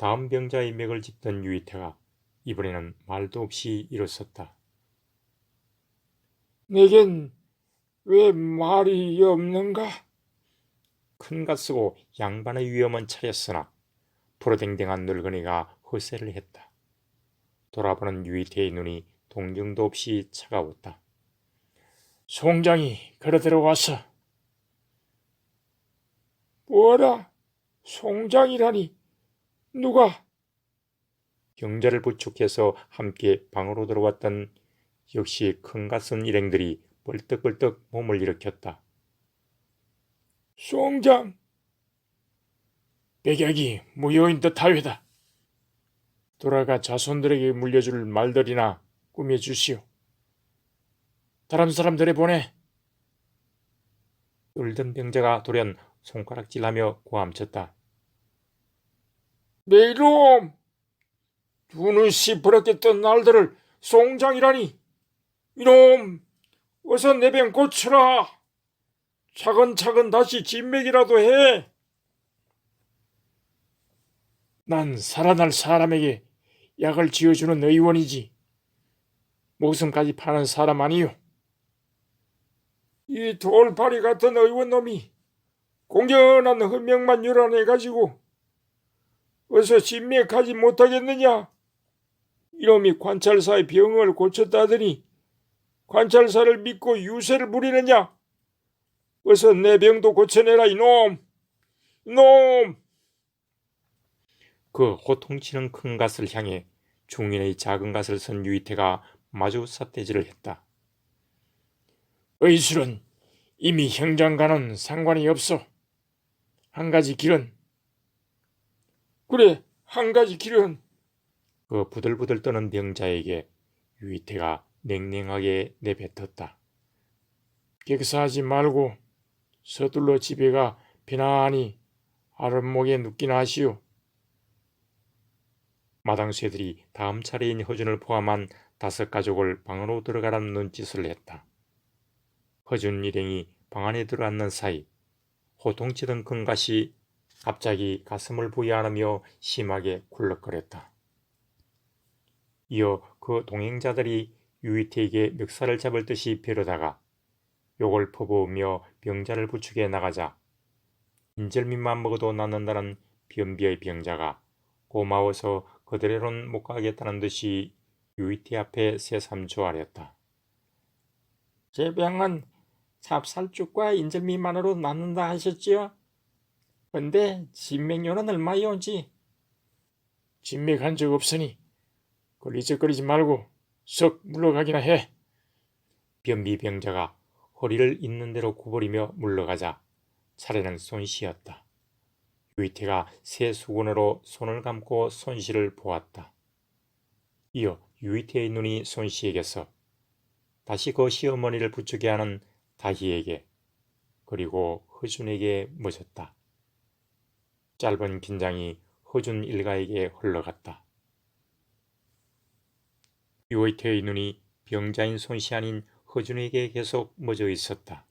다음 병자의 맥을 짚던 유이태가 이번에는 말도 없이 일어섰다. 내겐 왜 말이 없는가? 큰가 쓰고 양반의 위험은 차렸으나 프로댕댕한 늙은이가 허세를 했다. 돌아보는 유이태의 눈이 동정도 없이 차가웠다. 송장이 그러대로 와서 뭐라? 송장이라니 누가? 경자를 부축해서 함께 방으로 들어왔던 역시 큰가 쓴 일행들이 벌떡벌떡 몸을 일으켰다. 송장 백약이 무효인 듯 하외다. 돌아가 자손들에게 물려줄 말들이나 꾸며주시오. 다른 사람들에 보내 울던 병자가 돌연 손가락질하며 고함쳤다. 내 이놈! 두는 시퍼렇겠던 날들을 송장이라니! 이놈! 어서 내병 고쳐라! 차근차근 다시 진맥이라도 해! 난 살아날 사람에게 약을 지어주는 의원이지. 목숨까지 파는 사람 아니요. 이 돌파리 같은 의원놈이 공견한 헌명만 유란해가지고 어서 진맥하지 못하겠느냐? 이놈이 관찰사의 병을 고쳤다더니 관찰사를 믿고 유세를 부리느냐? 어서 내 병도 고쳐내라 이놈! 이놈! 그 호통치는 큰 갓을 향해 중인의 작은 갓을 선 유이태가 마주 삿대질을 했다. 의술은 이미 형장과는 상관이 없어. 한 가지 길은 그래 한 가지 길은 그 부들부들 떠는 병자에게 유이태가 냉랭하게 내뱉었다. 객사하지 말고 서둘러 집에 가 편안히 아랫목에 눕기나 하시오. 마당쇠들이 다음 차례인 허준을 포함한 다섯 가족을 방으로 들어가라는 눈짓을 했다. 허준 일행이 방 안에 들어앉는 사이 호통치던 큰갓이 갑자기 가슴을 부여하며 심하게 굴럭거렸다. 이어 그 동행자들이 유이태에게 멱살을 잡을 듯이 벼르다가 욕을 퍼부으며 병자를 부축해 나가자 인절미만 먹어도 낫는다는 변비의 병자가 고마워서 그대로는 못 가겠다는 듯이 유이태 앞에 새삼조 아렸다. 제 병은 찹쌀죽과 인절미만으로 낫는다 하셨지요? 근데 진맥료는 얼마이 온지? 진맥한 적 없으니 걸리적거리지 말고 썩 물러가기나 해. 변비 병자가 허리를 있는 대로 구부리며 물러가자 차례는 손씨였다. 유이태가 새 수건으로 손을 감고 손씨를 보았다. 이어 유이태의 눈이 손씨에게서 다시 그 시어머니를 부추게 하는 다희에게 그리고 허준에게 멎었다. 짧은 긴장이 허준 일가에게 흘러갔다. 유이태의 눈이 병자인 손씨 아닌 허준에게 계속 멎어 있었다.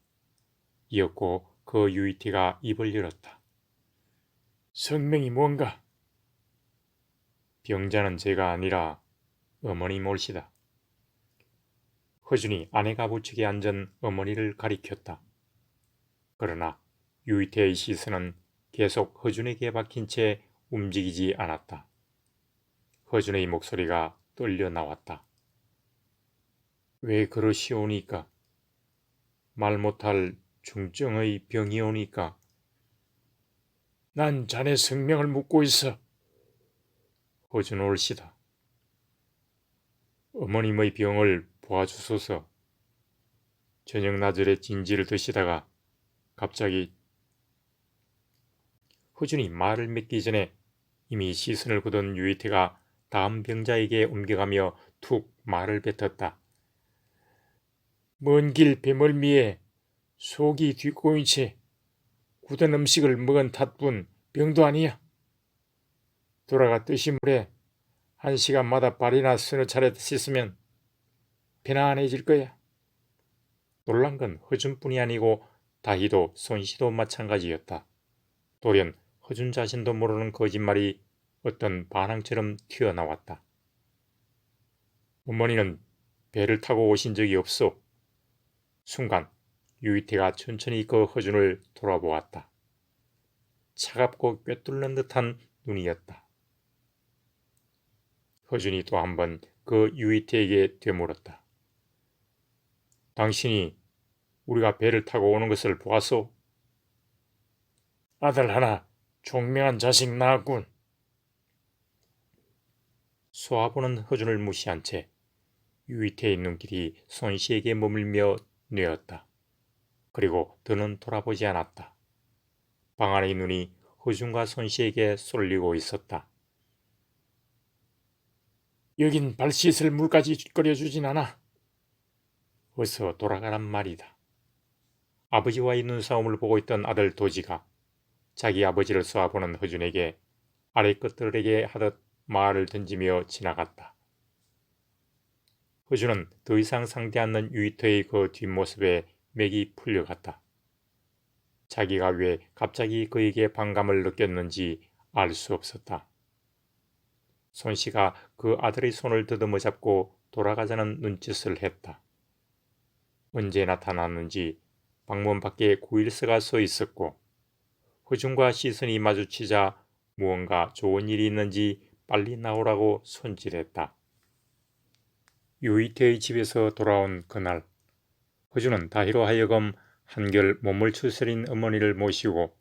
이었고 그 유이태가 입을 열었다. 성명이 뭔가? 병자는 제가 아니라 어머니 몰시다. 허준이 아내가 부축에 앉은 어머니를 가리켰다. 그러나 유이태의 시선은 계속 허준에게 박힌 채 움직이지 않았다. 허준의 목소리가 떨려 나왔다. 왜 그러시오니까? 말 못할 중증의 병이 오니까 난 자네 성명을 묻고 있어. 허준 올시다. 어머님의 병을 보아주소서. 저녁 나절에 진지를 드시다가 갑자기 허준이 말을 맺기 전에 이미 시선을 굳은 유이태가 다음 병자에게 옮겨가며 툭 말을 뱉었다. 먼 길 배멀미에 속이 뒤꼬인 채 굳은 음식을 먹은 탓뿐 병도 아니야. 돌아가 뜨신 물에 한 시간마다 발이나 서너 차례 씻으면 편안해질 거야. 놀란 건 허준뿐이 아니고 다희도 손씨도 마찬가지였다. 돌연 허준 자신도 모르는 거짓말이 어떤 반항처럼 튀어나왔다. 어머니는 배를 타고 오신 적이 없소. 순간 유이태가 천천히 그 허준을 돌아보았다. 차갑고 꿰뚫는 듯한 눈이었다. 허준이 또 한 번 그 유이태에게 되물었다. 당신이 우리가 배를 타고 오는 것을 보았소? 아들 하나 총명한 자식 낳았군. 쏘아보는 허준을 무시한 채 유이태의 눈길이 손씨에게 머물며 뇌었다. 그리고 더는 돌아보지 않았다. 방 안의 눈이 허준과 손씨에게 쏠리고 있었다. 여긴 발 씻을 물까지 끓여주진 않아. 어서 돌아가란 말이다. 아버지와의 눈싸움을 보고 있던 아들 도지가 자기 아버지를 쏘아보는 허준에게 아래 것들에게 하듯 말을 던지며 지나갔다. 허준은 더 이상 상대 않는 유이터의 그 뒷모습에 맥이 풀려갔다. 자기가 왜 갑자기 그에게 반감을 느꼈는지 알 수 없었다. 손 씨가 그 아들의 손을 더듬어 잡고 돌아가자는 눈짓을 했다. 언제 나타났는지 방문 밖에 구일서가 서 있었고 허준과 시선이 마주치자 무언가 좋은 일이 있는지 빨리 나오라고 손질했다. 유이태의 집에서 돌아온 그날 허준은 다희로 하여금 한결 몸을 추스린 어머니를 모시고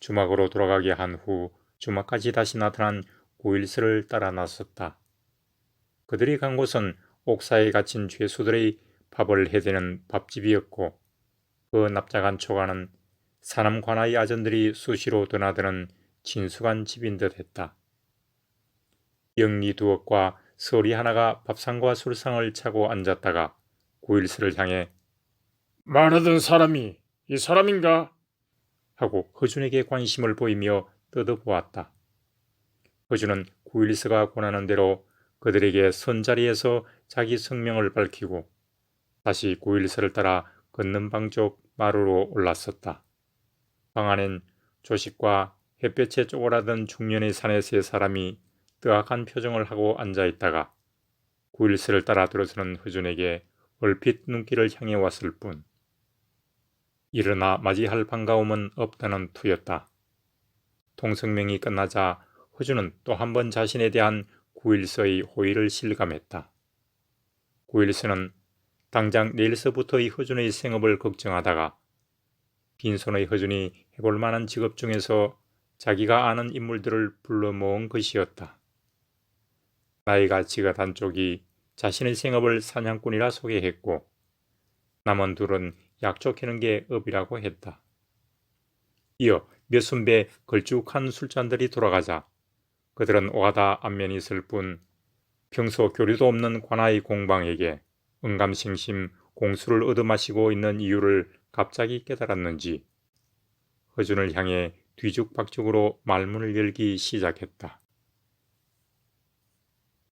주막으로 돌아가게 한 후 주막까지 다시 나타난 고일서를 따라 나섰다. 그들이 간 곳은 옥사에 갇힌 죄수들의 밥을 해대는 밥집이었고 그 납작한 초가는 사남 관아의 아전들이 수시로 드나드는 친숙한 집인 듯 했다. 영리 두억과 서리 하나가 밥상과 술상을 차고 앉았다가 고일서를 향해 말하던 사람이 이 사람인가? 하고 허준에게 관심을 보이며 떠들어보았다. 허준은 구일서가 권하는 대로 그들에게 선자리에서 자기 성명을 밝히고 다시 구일서를 따라 걷는 방쪽 마루로 올랐었다. 방 안엔 조식과 햇볕에 쪼그라든 중년의 사내 세 사람이 뜨악한 표정을 하고 앉아 있다가 구일서를 따라 들어서는 허준에게 얼핏 눈길을 향해 왔을 뿐 일어나 맞이할 반가움은 없다는 투였다. 통성명이 끝나자 허준은 또 한 번 자신에 대한 구일서의 호의를 실감했다. 구일서는 당장 내일서부터의 허준의 생업을 걱정하다가 빈손의 허준이 해볼 만한 직업 중에서 자기가 아는 인물들을 불러 모은 것이었다. 나이가 지긋한 쪽이 자신의 생업을 사냥꾼이라 소개했고 남은 둘은 약초 캐는 게 업이라고 했다. 이어 몇 순배 걸쭉한 술잔들이 돌아가자 그들은 오가다 안면이 있을 뿐 평소 교류도 없는 관아의 공방에게 응감싱심 공수를 얻어마시고 있는 이유를 갑자기 깨달았는지 허준을 향해 뒤죽박죽으로 말문을 열기 시작했다.